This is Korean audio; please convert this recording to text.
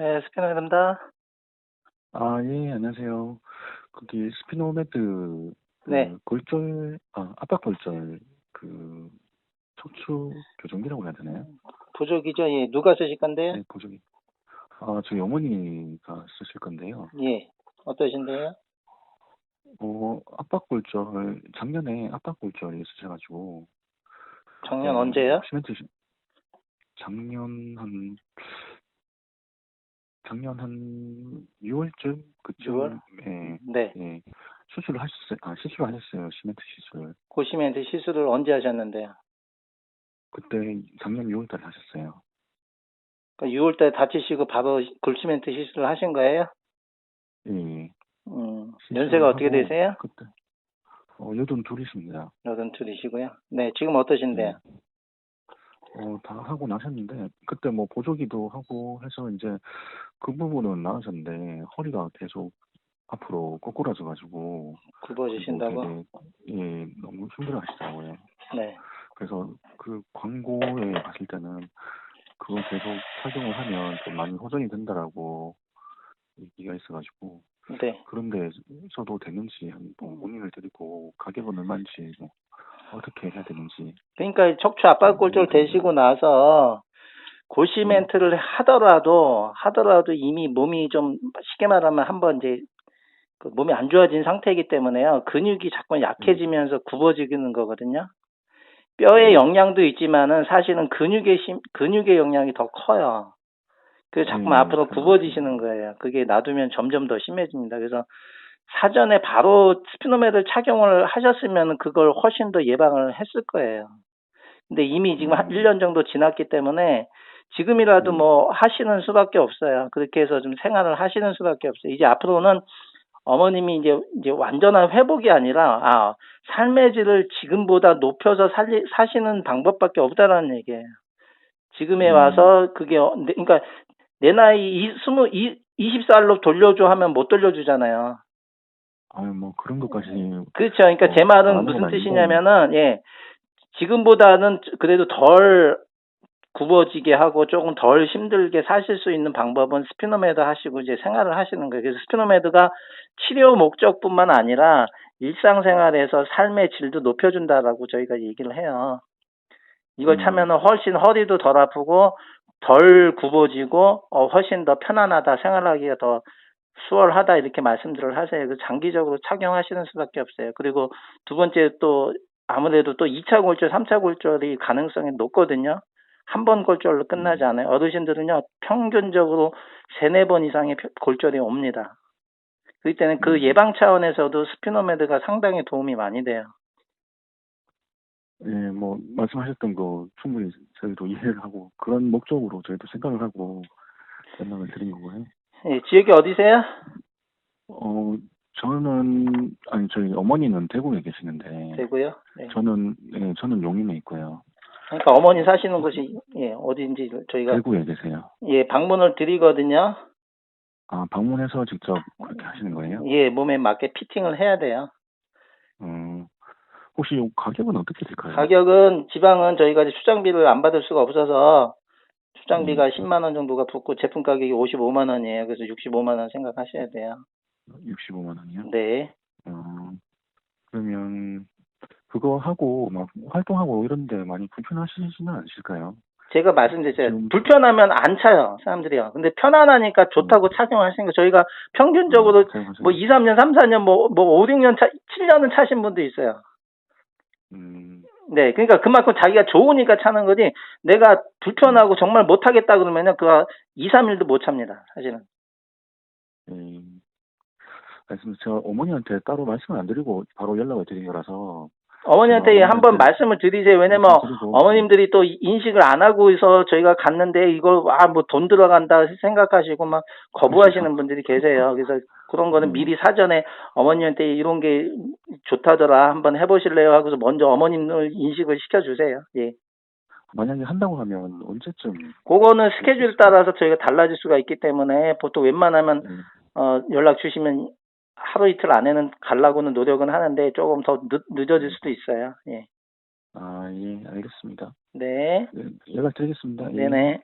네, 스피너입니다. 아, 예, 안녕하세요. 거기 스피노메드 그 네. 골절, 아, 압박 골절 그 척추 교정기라고 해야 되나요? 부족이죠? 예, 누가 쓰실 건데요? 네, 보조기. 아, 저희 어머니가 쓰실 건데요. 예, 어떠신데요? 어, 압박 골절, 작년에 압박 골절이 있으셔가지고. 작년 어, 언제요? 시멘트, 시- 작년 한, 작년 한 6월쯤? 그쯤? 6월? 예, 네. 예. 수술을 하셨어요. 아, 시술을 하셨어요. 시멘트 시술. 고시멘트 시술을 언제 하셨는데요? 그때 작년 6월 달에 하셨어요. 그러니까 6월 달에 다치시고 바로 골시멘트 시술을 하신 거예요? 예. 음, 시술을 연세가 어떻게 되세요? 그때 어, 여든 둘이십니다. 여든 둘이시고요. 네, 지금 어떠신데요? 어, 다 하고 나셨는데 그때 뭐 보조기도 하고 해서 이제 그 부분은 나으셨는데 허리가 계속 앞으로 꼬꾸라져 가지고 굽어지신다고? 예, 너무 힘들어 하시더라고요. 네. 그래서 그 광고에 갔을 때는 그거 계속 착용을 하면 좀 많이 호전이 된다라고 얘기가 있어가지고 네. 그런데 저도 되는지 한번 문의를 드리고 가격은 얼마인지 뭐 어떻게 해야 되는지 그러니까 척추 압박 골절 되시고 나서 고시 멘트를 하더라도 하더라도 이미 몸이 좀 쉽게 말하면 한번 이제 그 몸이 안 좋아진 상태이기 때문에요 근육이 자꾸 약해지면서 굽어지는 거거든요. 뼈의 영향도 있지만은 사실은 근육의 심, 근육의 영향이 더 커요. 그래서 자꾸 음, 앞으로. 굽어지시는 거예요. 그게 놔두면 점점 더 심해집니다. 그래서 사전에 바로 스피노메드를 착용을 하셨으면 그걸 훨씬 더 예방을 했을 거예요. 근데 이미 지금 한 음. 1년 정도 지났기 때문에 지금이라도 음. 뭐 하시는 수밖에 없어요. 그렇게 해서 좀 생활을 하시는 수밖에 없어요. 이제 앞으로는 어머님이 이제 이제 완전한 회복이 아니라 아 삶의 질을 지금보다 높여서 살리, 사시는 방법밖에 없다라는 얘기예요. 지금에 음. 와서 그게 어- 내- 그러니까 내 나이 이 스무 이 20살로 돌려줘 하면 못 돌려주잖아요. 아유 뭐 그런 것까지 그렇죠. 그러니까 제 어, 말은 무슨. 뜻이냐면은 예 지금보다는 그래도 덜 굽어지게 하고 조금 덜 힘들게 사실 수 있는 방법은 스피노메드 하시고 이제 생활을 하시는 거예요. 그래서 스피노메드가 치료 목적뿐만 아니라 일상생활에서 삶의 질도 높여준다라고 저희가 얘기를 해요. 이걸 음. 차면은 훨씬 허리도 덜 아프고 덜 굽어지고 어, 훨씬 더 편안하다 생활하기가 더 수월하다 이렇게 말씀들을 하세요. 그 장기적으로 착용하시는 수밖에 없어요. 그리고 두 번째 또 아무래도 또 2차 골절, 3차 골절이 가능성이 높거든요. 한 번 골절로 끝나지 않아요. 어르신들은요, 평균적으로 세네 번 이상의 표- 골절이 옵니다. 그렇기 때문에 그 음. 예방 차원에서도 스피노메드가 상당히 도움이 많이 돼요. 예, 뭐 말씀하셨던 거 충분히 저희도 이해를 하고 그런 목적으로 저희도 생각을 하고 연락을 드린 거고요. 예, 지역이 어디세요? 어, 저는 아니 저희 어머니는 대구에 계시는데 대구요? 네. 저는 예, 저는 용인에 있고요. 그러니까 어머니 사시는 곳이 예, 어디인지 저희가 대구에 계세요. 예, 방문을 드리거든요. 아, 방문해서 직접 그렇게 하시는 거예요? 예, 몸에 맞게 피팅을 해야 돼요. 음, 혹시 요 가격은 어떻게 될까요? 가격은 지방은 저희가 이제 수장비를 안 받을 수가 없어서 수장비가 음. 10만 원 정도가 붙고 제품 가격이 55만 원이에요. 그래서 65만 원 생각하셔야 돼요. 65만 원이요? 네. 어, 그러면 그거 하고 막 활동하고 이런데 많이 불편하시지는 않으실까요? 제가 말씀드렸죠. 지금- 불편하면 안 차요, 사람들이요. 근데 편안하니까 좋다고 착용하시는 거 저희가 평균적으로 음, 뭐 2, 3년, 3, 4년 뭐, 뭐 5, 6년 차, 7년은 차신 분도 있어요. 음, 네, 그러니까 그만큼 자기가 좋으니까 차는 거지, 내가 불편하고 정말 못하겠다 그러면요, 그 2, 3일도 못 찹니다, 사실은. 음, 말씀 제가 어머니한테 따로 말씀을 안 드리고 바로 연락을 드린 거라서 어머니한테 제가 한번 어머니한테 말씀을 드리세요. 왜냐면 말씀드리고, 어머님들이 또 인식을 안 하고 있어 저희가 갔는데 이걸 아뭐 돈 들어간다 생각하시고 막 거부하시는 분들이 계세요. 그래서 그런 거는 음. 미리 사전에 어머니한테 이런 게 좋다더라 한번 해보실래요 하고서 먼저 어머님을 인식을 시켜주세요. 예. 만약에 한다고 하면 언제쯤 그거는 스케줄 따라서 저희가 달라질 수가 있기 때문에 보통 웬만하면 음, 어, 연락 주시면 하루 이틀 안에는 가려고는 노력은 하는데 조금 더 늦, 늦어질 수도 있어요. 예. 아, 예, 알겠습니다. 네. 네, 연락드리겠습니다. 예. 네네.